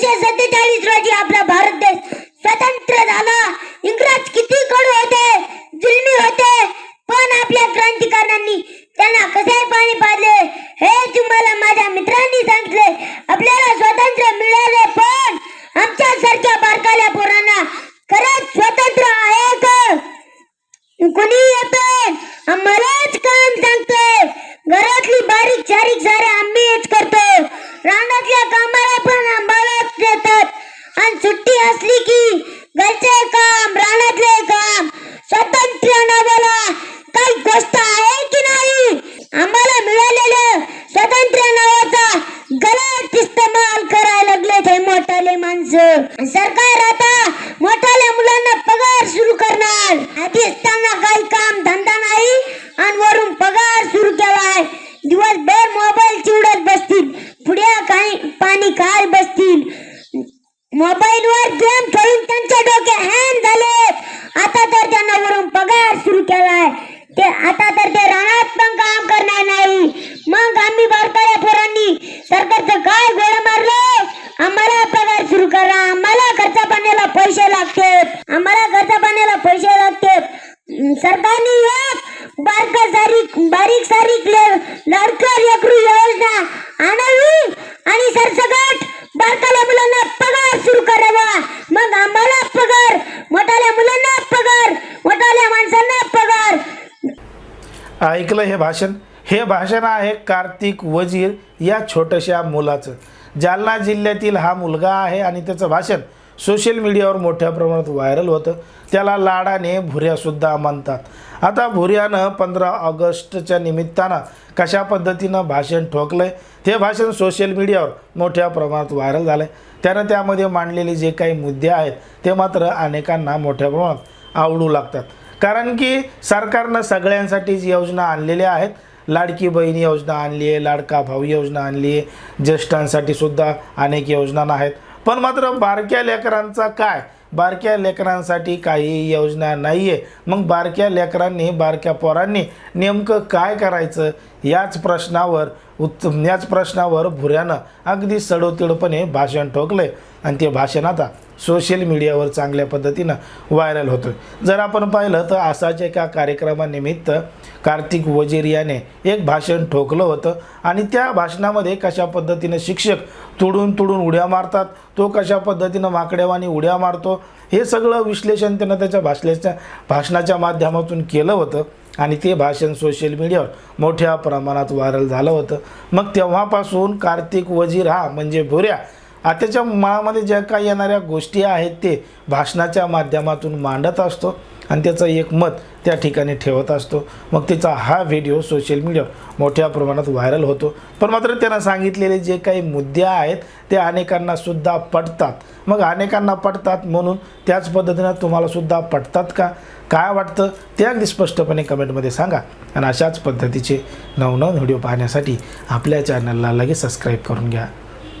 एकोणीसशे सत्तेचाळीस रोजी आपला भारत देश स्वतंत्र झाला. इंग्रज किती कडू होते जुलमी होते पण आपल्या क्रांतिकारांनी त्यांना कसे पाणी पाडले हे तुम्हाला माझ्या मित्रांनी सांगितले. आणि असली की घरचे काम रानातले काम स्वतंत्र नावाला काही गोष्ट आहे की नाही? आम्हाला मिळालेलं स्वातंत्र्य नावाचा गलत इस्तेमाल करायला लागले ते मोठाले माणसं. सरकार आता मोठाल्या मुलांना पगार सुरू करणार. आधी त्यांना काही काम धंदा नाही आणि वरून पगार सुरू केलाय दिवसभर मोबाईल चिवडत बसतील पुढे काही पाणी काय बसतील मोबाईल वर गेम खेळून त्यांचे डोके हँग झाले आता तर त्यांना वरून पगार सुरू केलाय ते आता तर ते रानात पण काम करणार नाही मग आम्ही बारकाल्या पोरांनी सरकारचं काय गोळा मारलं आम्हाला पगार सुरू करा आम्हाला खर्चा पाण्याला पैसे लागते आम्हाला खर्चा पाण्याला पैसे लागते सरकारने एक बारका सारीक बारीक सारीक ले- लाडक्या लेकरू योजना आणावी आणि सरसकट बारकाल्या मुलांना पगार सुरू करावा मग आम्हाला पगार मोठाल्या मुलांना पगार मोठाल्या माणसांना पगार ऐकलं हे भाषण? हे भाषण आहे कार्तिक वजीर या छोट्याशा मुलाचं. जालना जिल्ह्यातील हा मुलगा आहे आणि त्याचं भाषण सोशल मीडियावर मोठ्या प्रमाणात व्हायरल होतं. त्याला लाडाने भुऱ्यासुद्धा म्हणतात आता भुऱ्यानं पंधरा ऑगस्टच्या निमित्तानं कशा पद्धतीनं भाषण ठोकलं आहे ते भाषण सोशल मीडियावर मोठ्या प्रमाणात व्हायरल झालं आहे त्यानं त्यामध्ये मांडलेले जे काही मुद्दे आहेत ते मात्र अनेकांना मोठ्या प्रमाणात आवडू लागतात. कारण की सरकारनं सगळ्यांसाठीच योजना आणलेल्या आहेत. लाडकी बहीण योजना आणली आहे लाडका भाऊ योजना आणली आहे ज्येष्ठांसाठी सुद्धा अनेक योजना आहेत. पण मात्र बारक्या लेकरांचा काय? बारक्या लेकरांसाठी काही योजना नाही आहे मग बारक्या लेकरांनी बारक्या पोरांनी नेमकं काय करायचं? याच प्रश्नावर उत्त याच प्रश्नावर भुऱ्यानं अगदी सडोतिडपणे भाषण ठोकलं आहे आणि ते भाषण आता सोशल मीडियावर चांगल्या पद्धतीनं व्हायरल होतं जर आपण पाहिलं तर असाच एका कार्यक्रमानिमित्त कार्तिक वजीर याने एक भाषण ठोकलं होतं आणि त्या भाषणामध्ये कशा पद्धतीनं शिक्षक तुडून तुडून उड्या मारतात तो कशा पद्धतीनं माकड्यावानी उड्या मारतो हे सगळं विश्लेषण त्यानं त्याच्या भाषणाच्या भाषणाच्या माध्यमातून केलं होतं आणि ते भाषण सोशल मीडियावर मोठ्या प्रमाणात व्हायरल झालं होतं. मग तेव्हापासून कार्तिक वजीर हा म्हणजे भुऱ्या आताच्या मळामध्ये ज्या काही येणाऱ्या गोष्टी आहेत ते भाषणाच्या माध्यमातून मांडत असतो आणि त्याचं एक मत त्या ठिकाणी ठेवत असतो. मग त्याचा हा व्हिडिओ सोशल मीडियावर मोठ्या प्रमाणात व्हायरल होतो. पण मात्र त्यांना सांगितलेले जे काही मुद्दे आहेत ते अनेकांना सुद्धा पटतात. मग अनेकांना पटतात म्हणून त्याच पद्धतीनं तुम्हालासुद्धा पटतात का? काय वाटतं? ते अगदी स्पष्टपणे कमेंटमध्ये सांगा. आणि अशाच पद्धतीचे नवनवीन व्हिडिओ पाहण्यासाठी आपल्या चॅनलला लगेच सबस्क्राईब करून घ्या.